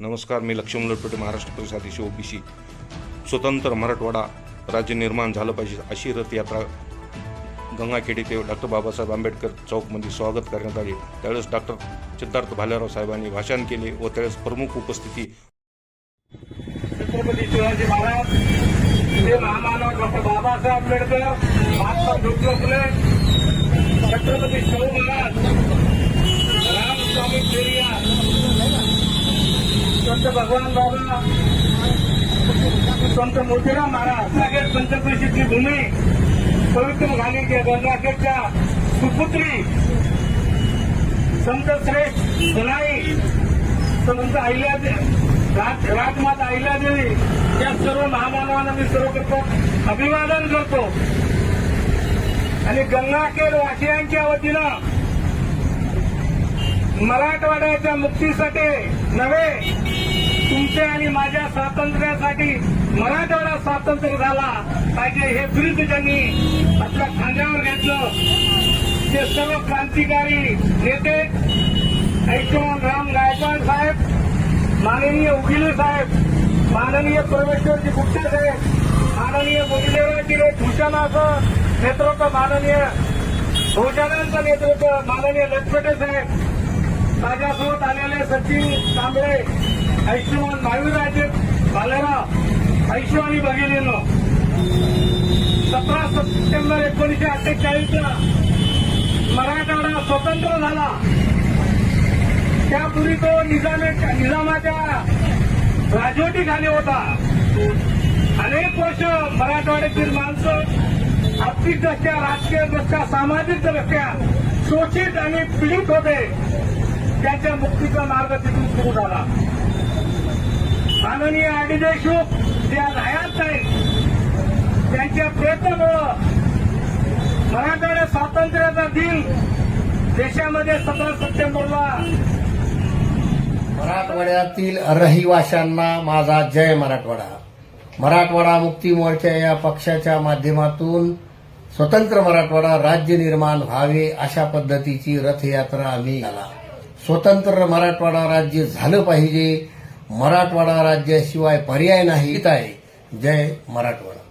नमस्कार मी लक्ष्मण लटपटे महाराष्ट्र परिषद अतिशय ओबीसी. स्वतंत्र मराठवाडा राज्य निर्माण झालं पाहिजे अशी रथयात्रा गंगाखेडी ते डॉक्टर बाबासाहेब आंबेडकर चौकमध्ये स्वागत करण्यात आले. त्यावेळेस डॉक्टर सिद्धार्थ भालेराव साहेबांनी भाषण केले व त्यावेळेस प्रमुख उपस्थिती छत्रपती शिवाजी महाराज ते महामानव डॉक्टर बाबासाहेब आंबेडकर महात्मा ज्योतिबा फुले छत्रपती शाहू संत भगवान बाबा संत मोतीराम महाराज सगळ्यात पंचकृषीची भूमी पवित्र घाणीच्या गंगाखेडच्या सुपुत्री संत श्रेष्ठ सुनाई संत अहिल्या राज राजमाता अहिल्यादेवी या सर्व महामानवांना मी सर्वप्रथम अभिवादन करतो. आणि गंगाखेड वासियांच्या वतीनं मराठवाड्याच्या मुक्तीसाठी नव्हे तुमच्या आणि माझ्या स्वातंत्र्यासाठी मराठवाडा स्वातंत्र्य झाला पाहिजे हे ब्रिज त्यांनी आपल्या खांद्यावर घेतलं ते सर्व क्रांतिकारी नेते ऐकून राम गायकवाड साहेब माननीय उगिले साहेब माननीय परमेश्वरजी गुप्ते साहेब माननीय मुरलीधरजी भूषणाचं नेतृत्व माननीय भूषणांचं नेतृत्व माननीय लटपटे साहेब माझ्यासोबत आलेले सचिन कांबळे आयुष्यमान महावीराजे भालेराव आयुष्यवाणी भगिनीनो. सतरा सप्टेंबर एकोणीसशे अठ्ठेचाळीसला मराठवाडा स्वतंत्र झाला. त्यापूर्वी तो निजामे निजामाच्या राजवटीखाली होता. अनेक वर्ष मराठवाड्यातील माणसं आर्थिकदृष्ट्या राजकीय सामाजिकदृष्ट्या सामाजिक शोषित आणि पीडित होते. त्याच्या मुक्तीचा मार्ग तिथून सुरू झाला. माननीय आडी देशमुख त्या हयात त्यांच्या प्रयत्नामुळं मराठवाड्या स्वातंत्र्याचा दिन देशामध्ये सतरा सप्टेंबरला मराठवाड्यातील रहिवाशांना माझा जय मराठवाडा. मराठवाडा मुक्ती मोर्चा या पक्षाच्या माध्यमातून स्वतंत्र मराठवाडा राज्य निर्माण व्हावे अशा पद्धतीची रथयात्रा आम्ही आला स्वतंत्र मराठवाडा राज्य झालं पाहिजे. मराठवाडा राज्याशिवाय पर्याय नाही. आहे. जय मराठवाडा.